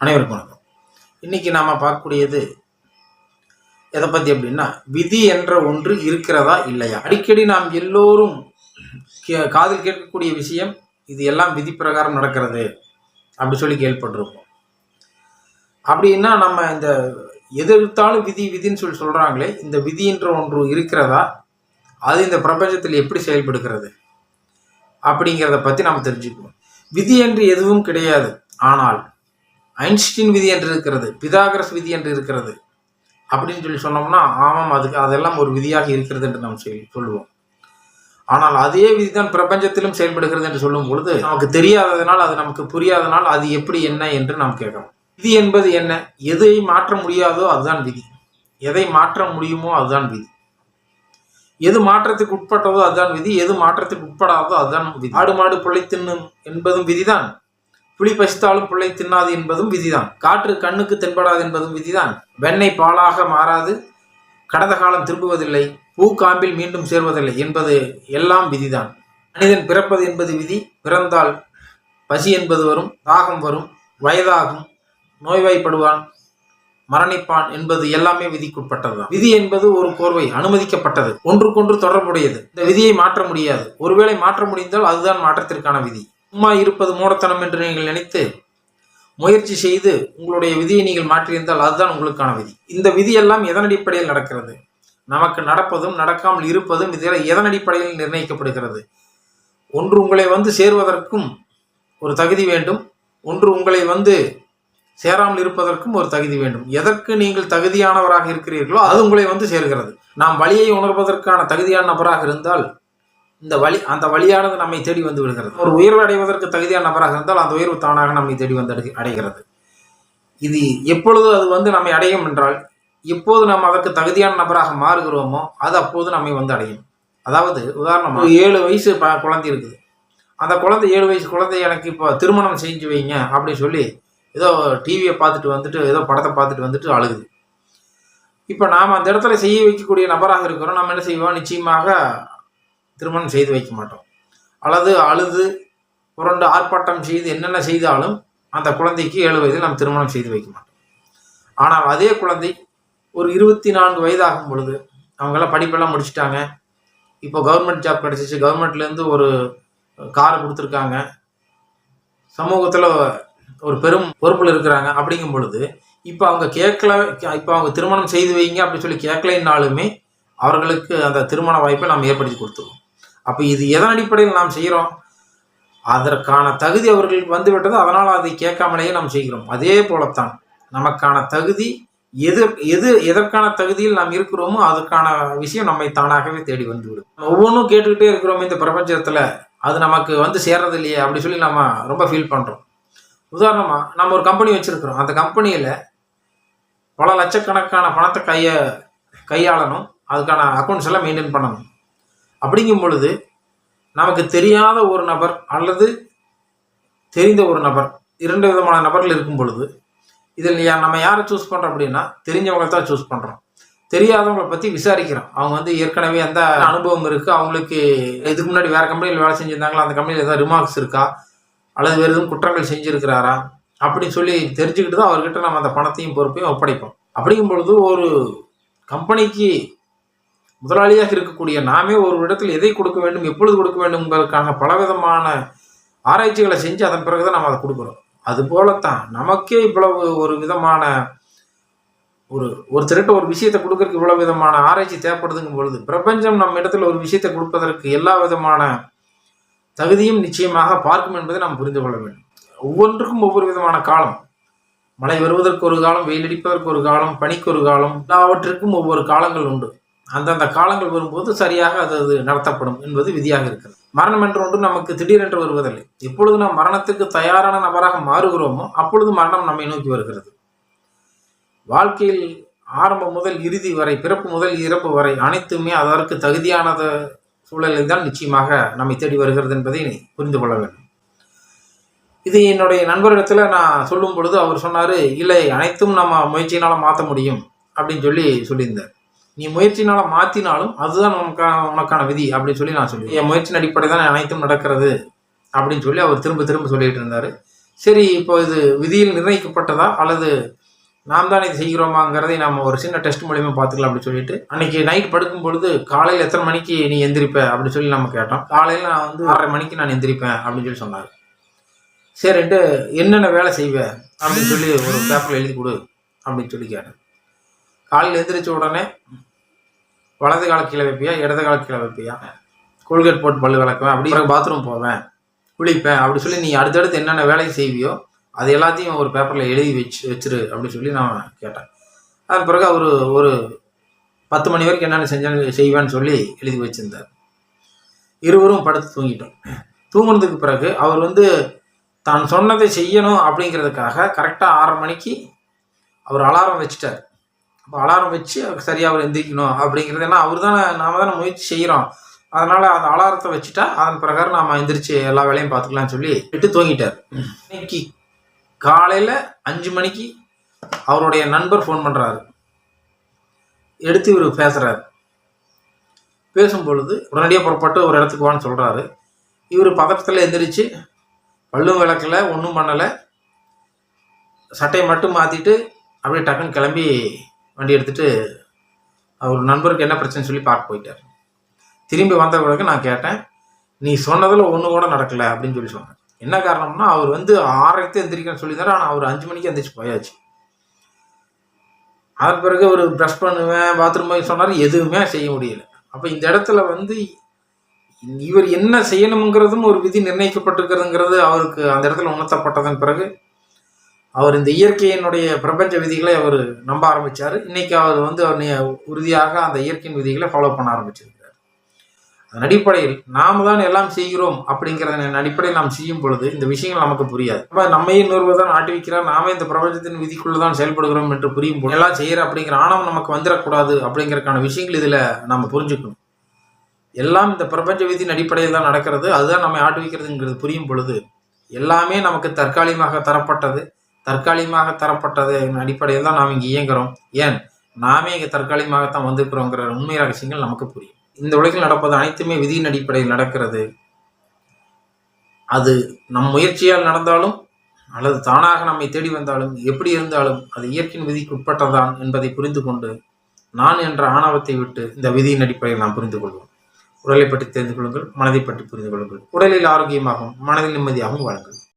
அனைவருக்கும் வணக்கம். இன்னைக்கு நாம பார்க்கக்கூடியது எதை பத்தி அப்படின்னா விதி என்ற ஒன்று இருக்கிறதா இல்லையா? அடிக்கடி நாம் எல்லோரும் கே- காதில் கேட்கக்கூடிய விஷயம் இது எல்லாம் விதி பிரகாரம் நடக்கிறது அப்படி சொல்லி கேள்விப்பட்டிருப்போம். அப்படின்னா நம்ம இந்த எதிர்த்தாலும் விதி விதின்னு சொல்லி சொல்றாங்களே இந்த விதி என்ற ஒன்று இருக்கிறதா? அது இந்த பிரபஞ்சத்தில் எப்படி செயல்படுகிறது? அப்படிங்கிறத பற்றி நாம் தெரிஞ்சுக்குவோம். விதி என்று எதுவும் கிடையாது. ஆனால் ஐன்ஸ்டீன் விதி என்று இருக்கிறது பிதாகரஸ் விதி என்று இருக்கிறது. அப்படின்னு சொல்லி சொன்னோம்னா ஆமாம் அதுக்கு அதெல்லாம் ஒரு விதியாக இருக்கிறது என்று நாம் சொல்லி சொல்லுவோம். ஆனால் அதே விதி தான் பிரபஞ்சத்திலும் செயல்படுகிறது என்று சொல்லும் பொழுது நமக்கு தெரியாததனால் அது நமக்கு புரியாதனால் அது எப்படி என்ன என்று நாம் கேட்கணும் விதி என்பது என்ன? எதை மாற்ற முடியாதோ அதுதான் விதி. எதை மாற்ற முடியுமோ அதுதான் விதி. எது மாற்றத்துக்கு உட்பட்டதோ அதுதான் விதி. எது மாற்றத்துக்கு உட்படாதோ அதுதான் விதி. ஆடு மாடு புள்ளை தின்னும் என்பதும் விதிதான். புலி பசித்தாலும் புள்ளை தின்னாது என்பதும் விதிதான். காற்று கண்ணுக்கு தென்படாது என்பதும் விதிதான். வெண்ணெய் பாலாக மாறாது கடந்த காலம் திரும்புவதில்லை பூக்காம்பில் மீண்டும் சேர்வதில்லை என்பது எல்லாம் விதிதான். மனிதன் பிறப்பது என்பது விதி பிறந்தால் பசி என்பது வரும் தாகம் வரும் வயதாகும் நோய்வாய்ப்படுவான் மரணிப்பான் என்பது எல்லாமே விதிக்குட்பட்டதுதான். விதி என்பது ஒரு கோர்வை அனுமதிக்கப்பட்டது ஒன்றுக்கொன்று தொடர்புடையது. இந்த விதியை மாற்ற முடியாது. ஒருவேளை மாற்ற முடிந்தால் அதுதான் மாற்றத்திற்கான விதி. சும்மா இருப்பது மூடத்தனம் என்று நீங்கள் நினைத்து முயற்சி செய்து உங்களுடைய விதியை நீங்கள் மாற்றியிருந்தால் அதுதான் உங்களுக்கான விதி. இந்த விதி எல்லாம் எதன் அடிப்படையில் நடக்கிறது? நமக்கு நடப்பதும் நடக்காமல் இருப்பதும் இதில் எதன் அடிப்படையில் நிர்ணயிக்கப்படுகிறது? ஒன்று உங்களை வந்து சேருவதற்கும் ஒரு தகுதி வேண்டும். ஒன்று உங்களை வந்து சேராமல் இருப்பதற்கும் ஒரு தகுதி வேண்டும். எதற்கு நீங்கள் தகுதியானவராக இருக்கிறீர்களோ அது உங்களை வந்து சேர்கிறது. நாம் வழியை உணர்வதற்கான தகுதியான நபராக இருந்தால் இந்த வழி அந்த வழியானது நம்மை தேடி வந்து விடுகிறது. ஒரு உயர்வு அடைவதற்கு தகுதியான நபராக இருந்தால் அந்த உயர்வு தானாக நம்மை தேடி வந்து அடை- அடைகிறது. இது எப்பொழுது அது வந்து நம்மை அடையும் என்றால் எப்போது நாம் அதற்கு தகுதியான நபராக மாறுகிறோமோ அது அப்போது நம்மை வந்து அடையும். அதாவது உதாரணமாக ஒரு ஏழு வயசு ப குழந்தை இருக்குது. அந்த குழந்தை ஏழு வயசு குழந்தை எனக்கு இப்போ திருமணம் செஞ்சு வைங்க அப்படின்னு சொல்லி ஏதோ டிவியை பார்த்துட்டு வந்துட்டு ஏதோ படத்தை பார்த்துட்டு வந்துட்டு அழுகுது. இப்போ நாம் அந்த இடத்துல செய்ய வைக்கக்கூடிய நபராக இருக்கிறோம். நம்ம என்ன செய்வோம்? நிச்சயமாக திருமணம் செய்து வைக்க மாட்டோம். அல்லது அழுது புரண்டு ஆர்ப்பாட்டம் செய்து என்னென்ன செய்தாலும் அந்த குழந்தைக்கு ஏழு வயதில் நாம் திருமணம் செய்து வைக்க மாட்டோம். ஆனால் அதே குழந்தை ஒரு இருபத்தி நான்கு வயதாகும் பொழுது அவங்கெல்லாம் படிப்பெல்லாம் முடிச்சிட்டாங்க. இப்போ கவர்மெண்ட் ஜாப் கிடச்சிச்சு. கவர்மெண்ட்லேருந்து ஒரு காரை கொடுத்துருக்காங்க. சமூகத்தில் ஒரு பெரும் பொறுப்பில் இருக்கிறாங்க. அப்படிங்கும் பொழுது இப்போ அவங்க கேட்கல இப்போ அவங்க திருமணம் செய்து வைங்க அப்படின்னு சொல்லி கேட்கலைன்னாலுமே அவர்களுக்கு அந்த திருமண வாய்ப்பை நாம் ஏற்படுத்தி கொடுத்துருவோம். அப்போ இது எதன் அடிப்படையில் நாம் செய்கிறோம்? அதற்கான தகுதி அவர்களுக்கு வந்துவிட்டது அதனால் அதை கேட்காமலேயே நாம் செய்கிறோம். அதே போலத்தான் நமக்கான தகுதி எது எது எதற்கான தகுதியில் நாம் இருக்கிறோமோ அதற்கான விஷயம் நம்மை தானாகவே தேடி வந்துவிடும். ஒவ்வொன்றும் கேட்டுக்கிட்டே இருக்கிறோம் இந்த பிரபஞ்சத்தில் அது நமக்கு வந்து சேர்றது இல்லையே அப்படி சொல்லி நம்ம ரொம்ப ஃபீல் பண்ணுறோம் உதாரணமாக நம்ம ஒரு கம்பெனி வச்சுருக்கிறோம். அந்த கம்பெனியில் பல லட்சக்கணக்கான பணத்தை கையை கையாளணும். அதுக்கான அக்கௌண்ட்ஸ் எல்லாம் மெயின்டைன் பண்ணணும். அப்படிங்கும் பொழுது நமக்கு தெரியாத ஒரு நபர் அல்லது தெரிந்த ஒரு நபர் இரண்டு விதமான நபர்கள் இருக்கும் பொழுது இதில் யா- நம்ம யாரை சூஸ் பண்ணுறோம் அப்படின்னா தெரிஞ்சவங்களை தான் சூஸ் பண்ணுறோம் தெரியாதவங்களை பற்றி விசாரிக்கிறோம். அவங்க வந்து ஏற்கனவே எந்த அனுபவம் இருக்குது அவங்களுக்கு இதுக்கு முன்னாடி வேறு கம்பெனியில் வேலை செஞ்சுருந்தாங்களா? அந்த கம்பெனியில் எதாவது ரிமார்க்ஸ் இருக்கா? அல்லது வேறு எதுவும் குற்றங்கள் செஞ்சுருக்கிறாரா? அப்படின்னு சொல்லி தெரிஞ்சுக்கிட்டு தான் அவர்கிட்ட நம்ம அந்த பணத்தையும் பொறுப்பையும் ஒப்படைப்போம். அப்படிங்கும் பொழுது ஒரு கம்பெனிக்கு முதலாளியாக இருக்கக்கூடிய நாமே ஒரு இடத்தில் எதை கொடுக்க வேண்டும் எப்பொழுது கொடுக்க வேண்டும் என்பதற்கான பலவிதமான ஆராய்ச்சிகளை செஞ்சு அதன் பிறகு தான் நம்ம அதை கொடுக்குறோம். அதுபோலத்தான் நமக்கே இவ்வளவு ஒரு விதமான ஒரு ஒருத்தர்கிட்ட ஒரு விஷயத்தை கொடுக்கறதுக்கு இவ்வளவு விதமான ஆராய்ச்சி தேவைப்படுதுங்கும் பொழுது பிரபஞ்சம் நம்ம இடத்துல ஒரு விஷயத்தை கொடுப்பதற்கு எல்லா விதமான தகுதியும் நிச்சயமாக பார்க்கும் என்பதை நாம் புரிந்து கொள்ள வேண்டும். ஒவ்வொன்றுக்கும் ஒவ்வொரு விதமான காலம். மழை வருவதற்கு ஒரு காலம் வெயில் அடிப்பதற்கு ஒரு காலம் பனிக்கு ஒரு காலம் எல்லாவற்றிற்கும் ஒவ்வொரு காலங்கள் உண்டு. அந்தந்த காலங்கள் வரும்போது சரியாக அது அது நடத்தப்படும் என்பது விதியாக இருக்கிறது. மரணம் என்று ஒன்று நமக்கு திடீரென்று வருவதில்லை. எப்பொழுது நாம் மரணத்துக்கு தயாரான நபராக மாறுகிறோமோ அப்பொழுது மரணம் நம்மை நோக்கி வருகிறது. வாழ்க்கையில் ஆரம்பம் முதல் இறுதி வரை பிறப்பு முதல் இறப்பு வரை அனைத்துமே அதற்கு தகுதியானது சூழலில் தான் நிச்சயமாக நம்மை தேடி வருகிறது என்பதை புரிந்து கொள்ள வேண்டும். இது என்னுடைய நண்பரிடத்தில் நான் சொல்லும் பொழுது அவர் சொன்னார் இல்லை அனைத்தும் நம்ம முயற்சியினால் மாற்ற முடியும் அப்படின்னு சொல்லி சொல்லியிருந்தார். நீ முயற்சினால மாற்றினாலும் அதுதான் உனக்கான உனக்கான விதி அப்படின்னு சொல்லி நான் சொல்லி என் முயற்சியின் அடிப்படை தான் அனைத்தும் நடக்கிறது அப்படின்னு சொல்லி அவர் திரும்ப திரும்ப சொல்லிட்டு இருந்தார். சரி இப்போ இது விதியில் நிர்ணயிக்கப்பட்டதா அல்லது நாம் தான் இது செய்கிறோமாங்கிறதை நம்ம ஒரு சின்ன டெஸ்ட் மூலியமாக பார்த்துக்கலாம் அப்படின்னு சொல்லிட்டு அன்னைக்கு நைட் படுக்கும் பொழுது காலையில் எத்தனை மணிக்கு நீ எந்திரிப்ப அப்படின்னு சொல்லி நம்ம கேட்டோம். காலையில் நான் வந்து ஆறரை மணிக்கு நான் எந்திரிப்பேன் அப்படின்னு சொல்லி சொன்னார். சரின்ட்டு என்னென்ன வேலை செய்வேன் அப்படின்னு சொல்லி ஒரு பேப்பரில் எழுதி கொடு அப்படின்னு சொல்லி கேட்டேன். காலையில் எந்திரிச்ச உடனே வலது கால கீழே வைப்பியா இடது கால கீழே வைப்பியா? கோல்கேட் போட்டு பல்லு விளக்குவேன் அப்படி பாத்ரூம் போவேன் குளிப்பேன் அப்படி சொல்லி நீ அடுத்தடுத்து என்னென்ன வேலையை செய்வியோ அது எல்லாத்தையும் ஒரு பேப்பரில் எழுதி வச்சு வச்சிரு அப்படின்னு சொல்லி நான் கேட்டேன். அதன் பிறகு அவர் ஒரு பத்து மணி வரைக்கும் என்னென்ன செஞ்சேன்னு செய்வேன்னு சொல்லி எழுதி வச்சுருந்தார். இருவரும் படுத்து தூங்கிட்டோம். தூங்குனதுக்கு பிறகு அவர் வந்து தான் சொன்னதை செய்யணும் அப்படிங்கிறதுக்காக கரெக்டாக ஆறு மணிக்கு அவர் அலாரம் வச்சுட்டார். அலாரம் வச்சு சரியாக அவர் எந்திரிக்கணும் அப்படிங்கிறது ஏன்னா அவர் தானே நாம தானே முயற்சி செய்கிறோம் அதனால் அந்த அலாரத்தை வச்சுட்டா அதன் பிரகாரம் நாம் எந்திரிச்சு எல்லா வேலையும் பார்த்துக்கலாம்னு சொல்லி விட்டு தூங்கிட்டார் இன்னைக்கு காலையில் அஞ்சு மணிக்கு அவருடைய நண்பர் ஃபோன் பண்ணுறாரு எடுத்து இவர் பேசுகிறாரு பேசும் பொழுது உடனடியாக புறப்பட்டு ஒரு இடத்துக்கு வான்னு சொல்கிறாரு இவர் பதட்டத்தில் எந்திரிச்சு பல்லும் விளக்கல ஒன்றும் பண்ணலை. சட்டையை மட்டும் மாற்றிட்டு அப்படியே டக்குன்னு கிளம்பி வண்டி எடுத்துகிட்டு அவர் நண்பருக்கு என்ன பிரச்சனை சொல்லி பார்க்க போயிட்டார். திரும்பி வந்த பிறகு நான் கேட்டேன் நீ சொன்னதில் ஒன்று கூட நடக்கலை அப்படின்னு சொல்லி சொன்னேன் என்ன காரணம்னா அவர் வந்து ஆறரைக்கு எந்திரிக்கணும்னு சொல்லியிருந்தாரு. ஆனால் அவர் அஞ்சு மணிக்கு எந்திரிச்சு போயாச்சு. அதன் பிறகு ஒரு ப்ரஷ் பண்ணுவேன் பாத்ரூம் போய் சொன்னார். எதுவுமே செய்ய முடியல. அப்போ இந்த இடத்துல வந்து இவர் என்ன செய்யணுங்கிறதும் ஒரு விதி நிர்ணயிக்கப்பட்டிருக்கிறதுங்கிறது அவருக்கு அந்த இடத்துல உணர்த்தப்பட்டதன் பிறகு அவர் இந்த இயற்கையினுடைய பிரபஞ்ச விதிகளை அவர் நம்ப ஆரம்பிச்சார். இன்னைக்கு அவர் வந்து அவர் உறுதியாக அந்த இயற்கையின் விதிகளை ஃபாலோ பண்ண ஆரம்பிச்சிருக்கிறார். அதன் அடிப்படையில் நாம தான் எல்லாம் செய்கிறோம் அப்படிங்கிறத அடிப்படையில் நாம் செய்யும் பொழுது இந்த விஷயங்கள் நமக்கு புரியாது. அப்ப நம்மையே இன்னொருவர் தான் ஆட்டி வைக்கிறார் நாமே இந்த பிரபஞ்சத்தின் விதிக்குள்ள தான் செயல்படுகிறோம் என்று புரியும் பொழுது எல்லாம் செய்கிற அப்படிங்கிற ஆணவம் நமக்கு வந்துடக்கூடாது அப்படிங்கிறக்கான விஷயங்கள் இதில் நம்ம புரிஞ்சுக்கணும். எல்லாம் இந்த பிரபஞ்ச விதியின் அடிப்படையில் தான் நடக்கிறது. அதுதான் நம்மை ஆட்டு வைக்கிறதுங்கிறது புரியும் பொழுது எல்லாமே நமக்கு தற்காலிகமாக தரப்பட்டது. தற்காலிகமாக தரப்பட்டது அடிப்படையில் தான் நாம் இங்கே இயங்குறோம் ஏன்? நாமே இங்கே தற்காலிகமாகத்தான் வந்திருக்கிறோங்கிற உண்மை ரகசியங்கள் நமக்கு புரியும். இந்த உலகில் நடப்பது அனைத்துமே விதியின் அடிப்படையில் நடக்கிறது. அது நம் முயற்சியால் நடந்தாலும் அல்லது தானாக நம்மை தேடி வந்தாலும் எப்படி இருந்தாலும் அது இயற்கையின் விதிக்கு உட்பட்டதான் என்பதை புரிந்து கொண்டு நான் என்ற ஆணவத்தை விட்டு இந்த விதியின் அடிப்படையில் நாம் புரிந்து கொள்வோம். உடலை பற்றி தெரிந்து கொள்ளுங்கள் மனதை பற்றி புரிந்து கொள்ளுங்கள். உடலில் ஆரோக்கியமாகவும் மனதில் நிம்மதியாகவும் வாழுங்கள்.